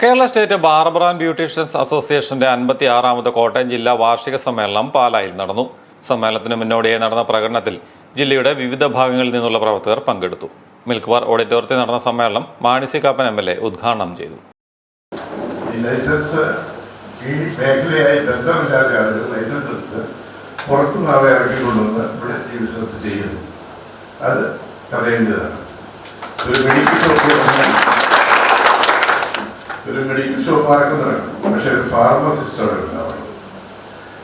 Kerala state barber and beauticians അസോസിയേഷന്റെ അൻപത്തി ആറാമത് കോട്ടയം ജില്ലാ വാർഷിക സമ്മേളനം പാലായിൽ നടന്നു. സമ്മേളനത്തിന് മുന്നോടിയായി നടന്ന പ്രകടനത്തിൽ ജില്ലയുടെ വിവിധ ഭാഗങ്ങളിൽ നിന്നുള്ള പ്രവർത്തകർ പങ്കെടുത്തു. മിൽക്ക് ബാർ ഓഡിറ്റോറിയത്തിൽ നടന്ന സമ്മേളനം Mani C Kappan M L A ഉദ്ഘാടനം ചെയ്തു. ഇവിടെ ചെയ്യുന്നു. അത് ഒരു മെഡിക്കൽ. ഒരു മെഡിക്കൽ ഷോപ്പ് ആർക്കും നടക്കും പക്ഷെ ഒരു ഫാർമസിസ്റ്റ് അവിടെ ഉണ്ടാവണം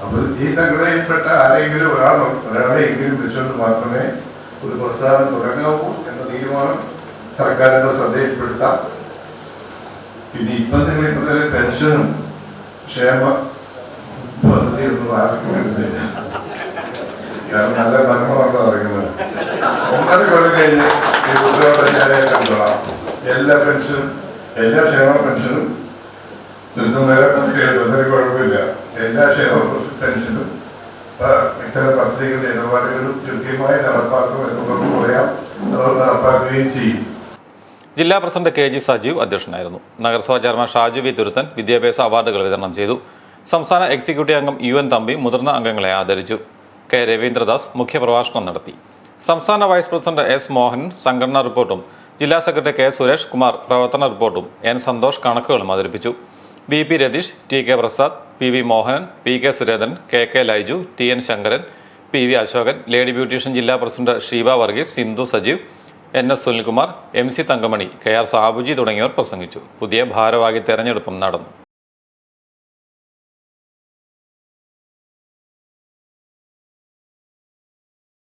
അപ്പോൾ ഈ സംഘടനയിൽപ്പെട്ട ആരെങ്കിലും ഒരാൾ ഒരാളെയെങ്കിലും വിളിച്ചുകൊണ്ട് മാത്രമേ ഒരു പ്രസ്ഥാനം തുടങ്ങാവൂ എന്ന തീരുമാനം സർക്കാരിന്റെ ശ്രദ്ധയിൽപ്പെടുത്താം. പിന്നെ ഇപ്പം നിങ്ങൾ ഇപ്പോഴത്തെ പെൻഷനും ക്ഷേമ പദ്ധതിയൊന്നും ആർക്കും കിട്ടുന്നില്ല കാരണം നല്ല മരണമാണ് പറയുന്നത് ഒന്നര കൊല്ലം കഴിഞ്ഞ് ഈ കണ്ടോളാം. എല്ലാ പെൻഷനും എല്ലാ ക്ഷേമ പെൻഷനും നിർത്തുന്നേരം കേൾക്കുന്നതിന് കുഴപ്പമില്ല. എല്ലാ ക്ഷേമ പെൻഷനും ഇത്തരം പദ്ധതികളുടെ ഇടപാടുകളും കൃത്യമായി നടപ്പാക്കും എന്നുള്ളത് പറയാം. അത് നടപ്പാക്കുകയും ചെയ്യും. ജില്ലാ പ്രസിഡന്റ് കെ ജി സജീവ് അധ്യക്ഷനായിരുന്നു. നഗരസഭാ ചെയർമാൻ ഷാജു വി തുരുത്തൻ വിദ്യാഭ്യാസ അവാർഡുകൾ വിതരണം ചെയ്തു. സംസ്ഥാന എക്സിക്യൂട്ടീവ് അംഗം യു എൻ തമ്പി മുതിർന്ന അംഗങ്ങളെ ആദരിച്ചു. കെ രവീന്ദ്രദാസ് മുഖ്യപ്രഭാഷണം നടത്തി. സംസ്ഥാന വൈസ് പ്രസിഡന്റ് എസ് മോഹൻ സംഘടനാ റിപ്പോർട്ടും ജില്ലാ സെക്രട്ടറി കെ സുരേഷ് കുമാർ പ്രവർത്തന റിപ്പോർട്ടും എൻ സന്തോഷ് കണക്കുകളും അവതരിപ്പിച്ചു. B P Ratheesh T K Prasad P V Mohanan P K Surendran K K Laiju T N Sankaran P V Ashokan lady beautician ജില്ലാ president Sheeba Varghese Sindhu Sajeev N S Sunilkumar M C Thankamani K R Sabuji തുടങ്ങിയവർ പ്രസംഗിച്ചു. പുതിയ ഭാരവാഹി തെരഞ്ഞെടുപ്പും നടന്നു.